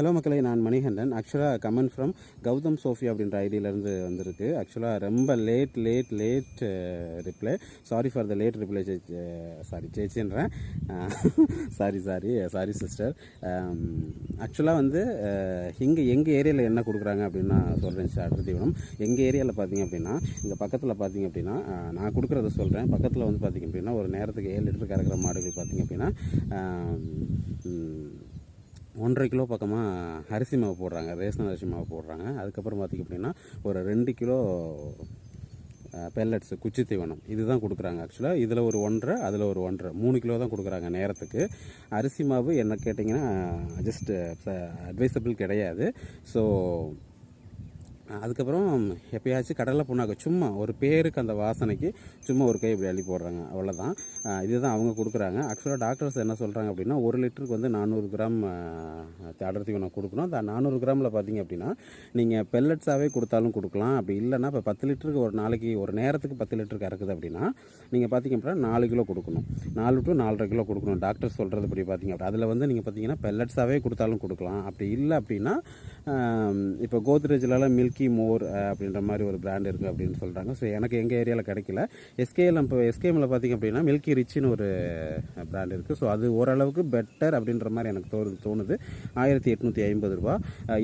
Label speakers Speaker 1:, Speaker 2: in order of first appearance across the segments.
Speaker 1: Hello மக்களை நான் மணிகண்டன். ஆக்சுவலாக கமெண்ட் ஃப்ரம் கௌதம் சோஃபி அப்படின்ற ஐடியிலேருந்து வந்திருக்கு. ஆக்சுவலாக ரொம்ப late late late reply sorry for the late reply sorry சேச்சின்றேன் sorry sorry sorry sister ஆக்சுவலாக வந்து இங்கே எங்கள் ஏரியாவில் என்ன கொடுக்குறாங்க அப்படின்னு நான் சொல்கிறேன் சார் தீவனம். எங்கள் ஏரியாவில் பார்த்தீங்க அப்படின்னா இங்கே பக்கத்தில் பார்த்தீங்க அப்படின்னா நான் கொடுக்குறத சொல்கிறேன் பக்கத்தில் வந்து பார்த்தீங்க அப்படின்னா ஒரு நேரத்துக்கு ஏழு லிட்டர் கறக்கிற மாடுகள் பார்த்தீங்க அப்படின்னா ஒன்றரை கிலோ பக்கமாக அரிசி மாவு போடுறாங்க ரேஷன் அரிசி மாவு போடுறாங்க. அதுக்கப்புறம் பார்த்திங்க அப்படின்னா ஒரு ரெண்டு கிலோ பெல்லட்ஸு குச்சி தீவனம். இதுதான் கொடுக்குறாங்க ஆக்சுவலாக இதில் ஒரு ஒன்றரை அதில் ஒரு ஒன்றரை. மூணு கிலோ தான் கொடுக்குறாங்க நேரத்துக்கு. அரிசி மாவு என்ன கேட்டிங்கன்னா ஜஸ்ட்டு அட்வைசபிள் கிடையாது. ஸோ அதுக்கப்புறம் எப்பயாச்சும் கடலை புண்ணாக்கு சும்மா ஒரு பேருக்கு அந்த வாசனைக்கு சும்மா ஒரு கை இப்படி அள்ளி போடுறாங்க. அவ்வளோதான் இதுதான் அவங்க கொடுக்குறாங்க. ஆக்சுவலாக டாக்டர்ஸ் என்ன சொல்கிறாங்க அப்படின்னா ஒரு லிட்டருக்கு வந்து நானூறு கிராம் அடர்த்தி ஒன்று கொடுக்கணும். அந்த நானூறு கிராமில் பார்த்தீங்க அப்படின்னா நீங்கள் பெல்லட்ஸாகவே கொடுத்தாலும் கொடுக்கலாம். அப்படி இல்லைன்னா இப்போ பத்து லிட்டருக்கு ஒரு நாளைக்கு ஒரு நேரத்துக்கு பத்து லிட்டருக்கு இறக்குது அப்படின்னா நீங்கள் பார்த்தீங்க அப்படின்னா நாலு கிலோ கொடுக்கணும். நாலு டு நாலரை கிலோ கொடுக்கணும். டாக்டர் சொல்கிறது படி பார்த்தீங்க அப்படி அதில் வந்து நீங்கள் பார்த்தீங்கன்னா பெல்லட்ஸாகவே கொடுத்தாலும் கொடுக்கலாம். அப்படி இல்லை அப்படின்னா இப்போ கோத்ரேஜ்லலாம் மில்கி மோர் அப்படின்ற மாதிரி ஒரு பிராண்ட் இருக்குது அப்படின்னு சொல்கிறாங்க ஸோ எனக்கு எங்கள் ஏரியாவில் கிடைக்கல. எஸ்கேஎல் இப்போ எஸ்கேஎம்மில் பார்த்தீங்க அப்படின்னா மில்கி ரிச்சின்னு ஒரு பிராண்ட் இருக்குது ஸோ அது ஓரளவுக்கு பெட்டர் அப்படின்ற மாதிரி எனக்கு தோணுது தோணுது. ஆயிரத்தி எட்நூற்றி ஐம்பது ரூபா.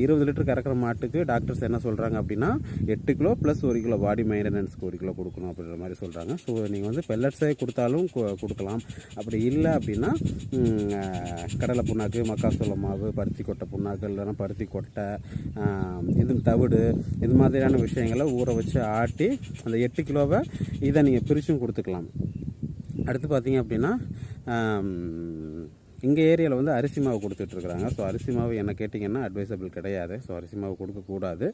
Speaker 1: இருபது லிட்டர் கறக்கிற மாட்டுக்கு டாக்டர்ஸ் என்ன சொல்கிறாங்க அப்படின்னா எட்டு கிலோ ப்ளஸ் ஒரு கிலோ பாடி மெயின்டெனன்ஸ்க்கு ஒரு கிலோ கொடுக்கணும் அப்படின்ற மாதிரி சொல்கிறாங்க ஸோ நீங்கள் வந்து பெல்லட்ஸே கொடுத்தாலும் கொடுக்கலாம். அப்படி இல்லை அப்படின்னா கடலை புண்ணாக்கு மக்காசோள மாவு பருத்தி கொட்டை புண்ணாக்கு இல்லைன்னா பருத்தி கொட்டை இது தவிடு இது மாதிரியான விஷயங்களை ஊற வச்சு ஆட்டி அந்த எட்டு கிலோவை இதை நீங்கள் பிரிச்சும் கொடுத்துக்கலாம். அடுத்து பார்த்தீங்க அப்படின்னா எங்கள் ஏரியாவில் வந்து அரிசி மாவு கொடுத்துட்ருக்குறாங்க. ஸோ அரிசி மாவு என்ன கேட்டிங்கன்னா அட்வைசபிள் கிடையாது. ஸோ அரிசி மாவு கொடுக்கக்கூடாது.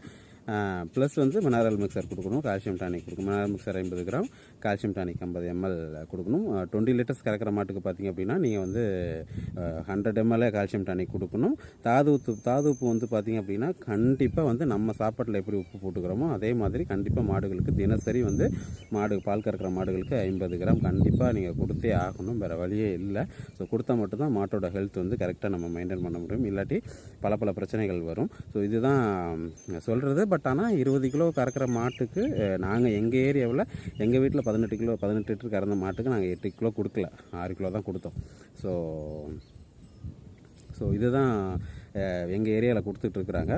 Speaker 1: ப்ளஸ் வந்து மினரல் மிக்சர் கொடுக்கணும். கால்சியம் டானிக் கொடுக்கணும். மினரல் மிக்சர் ஐம்பது கிராம் கால்சியம் டானிக் ஐம்பது எம்எல் கொடுக்கணும். டுவெண்ட்டி லிட்டர்ஸ் கறக்கிற மாட்டுக்கு பார்த்தீங்க அப்படின்னா நீங்கள் வந்து ஹண்ட்ரட் எம்எல்ஏ கால்சியம் டானிக் கொடுக்கணும். தாது உப்பு தாது உப்பு வந்து பார்த்திங்க அப்படின்னா கண்டிப்பாக வந்து நம்ம சாப்பாட்டில் எப்படி உப்பு போட்டுக்கிறோமோ அதே மாதிரி கண்டிப்பாக மாடுகளுக்கு தினசரி வந்து மாடு பால் கறக்கிற மாடுகளுக்கு ஐம்பது கிராம் கண்டிப்பாக நீங்கள் கொடுத்தே ஆகணும். வேறு வழியே இல்லை. ஸோ கொடுத்தா மட்டும்தான் மாட்டோட ஹெல்த் வந்து கரெக்டாக நம்ம மெயின்டைன் பண்ண முடியும். இல்லாட்டி பல பல பிரச்சனைகள் வரும். ஸோ இதுதான் சொல்கிறது பட் ஆனால் இருபது கிலோ கறக்கிற மாட்டுக்கு நாங்கள் எங்கள் ஏரியாவில் எங்கள் வீட்டில் பதினெட்டு கிலோ பதினெட்டு லிட்டர் கறந்த மாட்டுக்கு நாங்கள் எட்டு கிலோ கொடுக்கல. ஆறு கிலோ தான் கொடுத்தோம். ஸோ ஸோ இதுதான் எங்கள் ஏரியாவில் கொடுத்துட்ருக்குறாங்க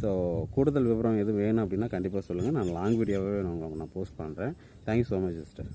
Speaker 1: ஸோ கூடுதல் விவரம் எது வேணும் அப்படின்னா கண்டிப்பாக சொல்லுங்கள் நான் லாங் வீடியோவே நான் உங்களுக்கு நான் போஸ்ட் பண்ணுறேன் தேங்க்யூ ஸோ மச் சிஸ்டர்